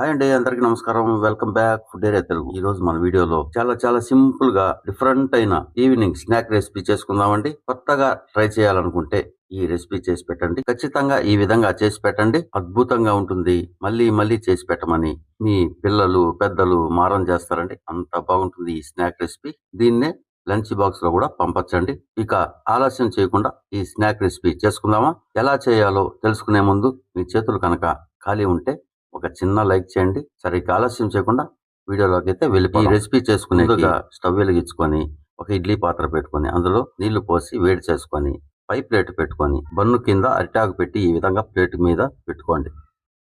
Hi అండి అందరికీ నమస్కారం. Welcome back food area Telugu. ఈ రోజు మన వీడియోలో చాలా చాలా సింపుల్గా డిఫరెంట్ అయిన ఈవినింగ్ స్నాక్ రెసిపీ చేసుకుందామండి. కొత్తగా ట్రై చేయాలనుకుంటే ఈ రెసిపీ చేసి పెట్టండి. ఖచ్చితంగా ఈ విధంగా చేసి పెట్టండి. అద్భుతంగా ఉంటుంది. మళ్ళీ మళ్ళీ చేసి పెట్టమని మీ పిల్లలు పెద్దలు మారం చేస్తారండి. అంత బాగుంటుంది ఈ స్నాక్ రెసిపీ. దీన్నే లంచ్ బాక్స్లో కూడా పంపచ్చండి. ఇక ఆలస్యం చేయకుండా ఈ స్నాక్ రెసిపీ చేసుకుందామా? ఎలా చేయాలో తెలుసుకునే ముందు మీ చేతులు కనుక ఖాళీ ఉంటే ఒక చిన్న లైక్ చేయండి. సరే ఆలస్యం చేయకుండా వీడియోలోకి అయితే వెళ్ళిపోయి ఈ రెసిపీ చేసుకునే స్టవ్ వెలిగించుకొని ఒక ఇడ్లీ పాత్ర పెట్టుకొని అందులో నీళ్ళు పోసి వేడి చేసుకొని పై ప్లేట్ పెట్టుకొని బన్ను కింద అరిటాకు పెట్టి ఈ విధంగా ప్లేట్ మీద పెట్టుకోండి.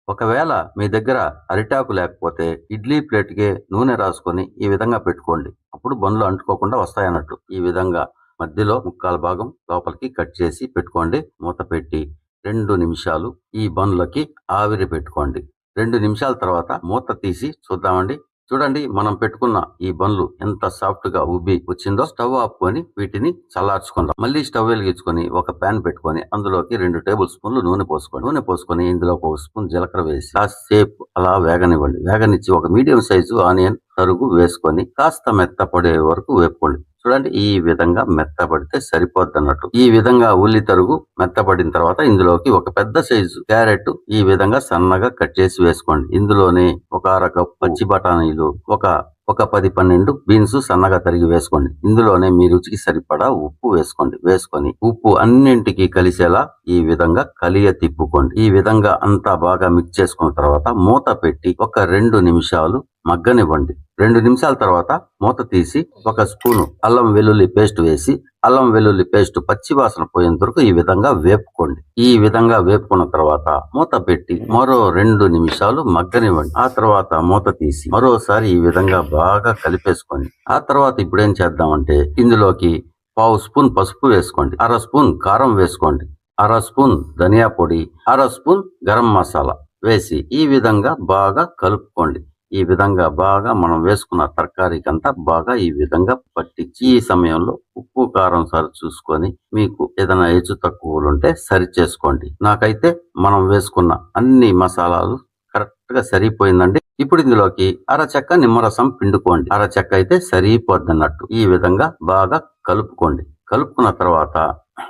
ఒకవేళ మీ దగ్గర అరిటాకు లేకపోతే ఇడ్లీ ప్లేట్కే నూనె రాసుకొని ఈ విధంగా పెట్టుకోండి. అప్పుడు బండ్లు అంటుకోకుండా వస్తాయన్నట్టు. ఈ విధంగా మధ్యలో ముక్కాల భాగం లోపలికి కట్ చేసి పెట్టుకోండి. మూత పెట్టి రెండు నిమిషాలు ఈ బండ్లకి ఆవిరి పెట్టుకోండి. రెండు నిమిషాల తర్వాత మూత తీసి చూద్దామండి. చూడండి మనం పెట్టుకున్న ఈ బండ్లు ఎంత సాఫ్ట్గా ఉబ్బి వచ్చిందో స్టవ్ ఆపుకొని వీటిని చల్లార్చుకుందాం. మళ్ళీ స్టవ్ వెలిగించుకొని ఒక ప్యాన్ పెట్టుకొని అందులోకి రెండు టేబుల్ స్పూన్లు నూనె పోసుకోండి నూనె పోసుకొని ఇందులో ఒక స్పూన్ జీలకర్ర వేసి కాసేపు అలా వేగనివ్వండి. వేగనిచ్చి ఒక మీడియం సైజు ఆనియన్ తరుగు వేసుకొని కాస్త మెత్తపడే వరకు వేపుకోండి. చూడండి ఈ విధంగా మెత్తపడితే సరిపోద్ది అన్నట్టు ఈ విధంగా ఉల్లి తరుగు మెత్తపడిన తర్వాత ఇందులోకి ఒక పెద్ద సైజు క్యారెట్ ఈ విధంగా సన్నగా కట్ చేసి వేసుకోండి. ఇందులోనే ఒక అరకప్ పచ్చి బఠానీలు ఒక ఒక పది పన్నెండు బీన్స్ సన్నగా తరిగి వేసుకోండి. ఇందులోనే మీ రుచికి సరిపడా ఉప్పు వేసుకోండి. వేసుకొని ఉప్పు అన్నింటికి కలిసేలా ఈ విధంగా కలియ తిప్పుకోండి. ఈ విధంగా అంతా బాగా మిక్స్ చేసుకున్న తర్వాత మూత పెట్టి ఒక రెండు నిమిషాలు మగ్గనివ్వండి. రెండు నిమిషాల తర్వాత మూత తీసి ఒక స్పూను అల్లం వెల్లుల్లి పేస్ట్ వేసి అల్లం వెల్లుల్లి పేస్ట్ పచ్చి వాసన పోయేంత వరకు ఈ విధంగా వేపుకోండి. ఈ విధంగా వేపుకున్న తర్వాత మూత పెట్టి మరో రెండు నిమిషాలు మగ్గనివ్వండి. ఆ తర్వాత మూత తీసి మరోసారి ఈ విధంగా బాగా కలిపేసుకోండి ఆ తర్వాత ఇప్పుడు ఏం చేద్దామంటే ఇందులోకి పావు స్పూన్ పసుపు వేసుకోండి. అర స్పూన్ కారం వేసుకోండి. అర స్పూన్ ధనియా పొడి అర స్పూన్ గరం మసాలా వేసి ఈ విధంగా బాగా కలుపుకోండి. ఈ విధంగా బాగా మనం వేసుకున్న తరకారీకి అంతా బాగా ఈ విధంగా పట్టించి ఈ సమయంలో ఉప్పు కారం సరి చూసుకొని మీకు ఏదైనా హెచ్చు తక్కువలు ఉంటే సరి చేసుకోండి. నాకైతే మనం వేసుకున్న అన్ని మసాలాలు కరెక్ట్గా సరిపోయిందండి. ఇప్పుడు ఇందులోకి అరచెక్క నిమ్మరసం పిండుకోండి. అరచెక్క అయితే సరిపోద్ది అన్నట్టు ఈ విధంగా బాగా కలుపుకోండి. కలుపుకున్న తర్వాత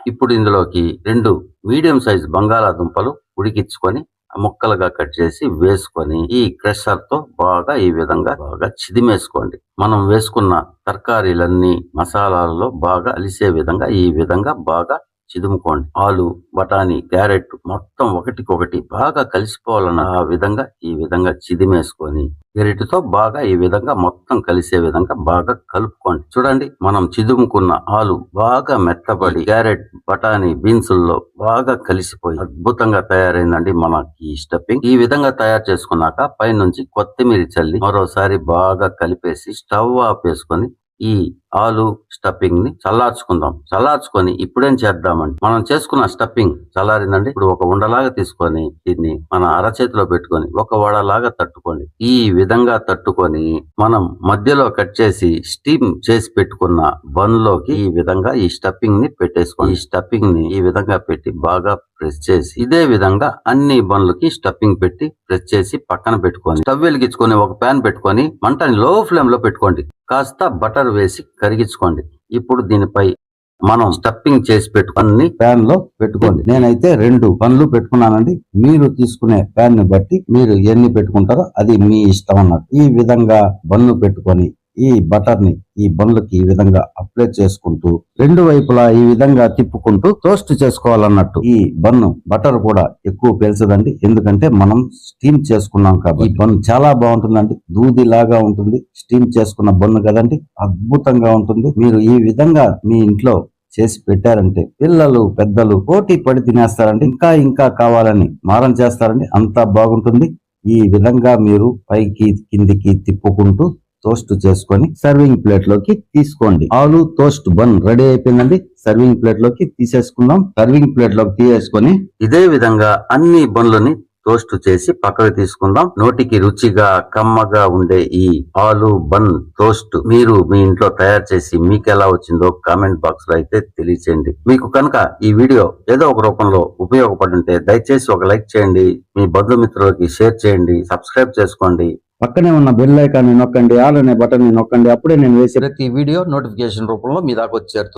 ఇప్పుడు ఇందులోకి రెండు మీడియం సైజ్ బంగాళాదుంపలు ఉడికించుకొని ముక్కలుగా కట్ చేసి వేసుకొని ఈ క్రెషర్తో బాగా ఈ విధంగా బాగా చిదిమేసుకోండి. మనం వేసుకున్న తరకారీలన్నీ మసాలాలలో బాగా అలిసే విధంగా ఈ విధంగా బాగా చిదుముకోండి. ఆలు బఠానీ క్యారెట్ మొత్తం ఒకటికొకటి బాగా కలిసిపోవాలన్న ఆ విధంగా ఈ విధంగా చిదిమేసుకొని గరిటితో బాగా ఈ విధంగా మొత్తం కలిసే విధంగా బాగా కలుపుకోండి. చూడండి మనం చిదుముకున్న ఆలు బాగా మెత్తబడి క్యారెట్ బఠానీ బీన్సుల్లో బాగా కలిసిపోయి అద్భుతంగా తయారైందండి మన ఈ స్టఫింగ్. ఈ విధంగా తయారు చేసుకున్నాక పైనుంచి కొత్తిమీర చల్లి మరోసారి బాగా కలిపేసి స్టవ్ ఆపేసుకొని ఈ ఆలు స్టఫింగ్ని చల్లార్చుకుందాం. చల్లార్చుకొని ఇప్పుడేం చేద్దామండి మనం చేసుకున్న స్టఫింగ్ చల్లారిందండి. ఇప్పుడు ఒక ఉండలాగా తీసుకొని దీన్ని మన అరచేతిలో పెట్టుకొని ఒక వడలాగా తట్టుకోండి. ఈ విధంగా తట్టుకొని మనం మధ్యలో కట్ చేసి స్టీమ్ చేసి పెట్టుకున్న బన్లోకి ఈ విధంగా ఈ స్టఫింగ్ని పెట్టేసుకోండి. ఈ స్టఫింగ్ని ఈ విధంగా పెట్టి బాగా ప్రెస్ చేసి ఇదే విధంగా అన్ని బండ్లకి స్టఫింగ్ పెట్టి ప్రెస్ చేసి పక్కన పెట్టుకొని స్టవ్ వెలిగించుకొని ఒక ప్యాన్ పెట్టుకొని మంటని లో ఫ్లేమ్లో పెట్టుకోండి. కాస్త బటర్ వేసి కరిగించుకోండి. ఇప్పుడు దీనిపై మనం స్టఫింగ్ చేసి పెట్టుకొని ప్యాన్లో పెట్టుకోండి. నేనైతే రెండు పనులు పెట్టుకున్నానండి. మీరు తీసుకునే ప్యాన్ని బట్టి మీరు ఎన్ని పెట్టుకుంటారో అది మీ ఇష్టం అన్నట్టు. ఈ విధంగా బన్ను పెట్టుకొని ఈ బటర్ని ఈ బండ్లకి ఈ విధంగా అప్లై చేసుకుంటూ రెండు వైపులా ఈ విధంగా తిప్పుకుంటూ టోస్ట్ చేసుకోవాలన్నట్టు ఈ బన్ను బటర్ కూడా ఎక్కువ పేల్చదండి. ఎందుకంటే మనం స్టీమ్ చేసుకున్నాం కాబట్టి. ఈ చాలా బాగుంటుందండి. దూది లాగా ఉంటుంది. స్టీమ్ చేసుకున్న బన్ను కదండి. అద్భుతంగా ఉంటుంది. మీరు ఈ విధంగా మీ ఇంట్లో చేసి పెట్టారంటే పిల్లలు పెద్దలు పోటీ పడి తినేస్తారండి. ఇంకా ఇంకా కావాలని మారం చేస్తారండి. అంతా బాగుంటుంది. ఈ విధంగా మీరు పైకి కిందికి తిప్పుకుంటూ టోస్ట్ చేసుకొని సర్వింగ్ ప్లేట్లోకి తీసుకోండి. ఆలు టోస్ట్ బన్ రెడీ అయిపోయిందండి. సర్వింగ్ ప్లేట్లోకి తీసేసుకుందాం. సర్వింగ్ ప్లేట్లోకి తీసేసుకొని ఇదే విధంగా అన్ని బన్లని టోస్ట్ చేసి పక్కకు తీసుకుందాం. నోటికి రుచిగా కమ్మగా ఉండే ఈ ఆలు బన్ టోస్ట్ మీరు మీ ఇంట్లో తయారు చేసి మీకు ఎలా వచ్చిందో కామెంట్ బాక్స్లో అయితే తెలియచేయండి. మీకు కనుక ఈ వీడియో ఏదో ఒక రూపంలో ఉపయోగపడుంటే దయచేసి ఒక లైక్ చేయండి. మీ బంధుమిత్రులకి షేర్ చేయండి. సబ్స్క్రైబ్ చేసుకోండి. పక్కనే ఉన్న బెల్ ఐకాన్ని నొక్కండి ఆల్ అనే బటన్ని నొక్కండి అప్పుడే నేను వేసే ప్రతి వీడియో నోటిఫికేషన్ రూపంలో మీ దాకా వచ్చేరుతుంది.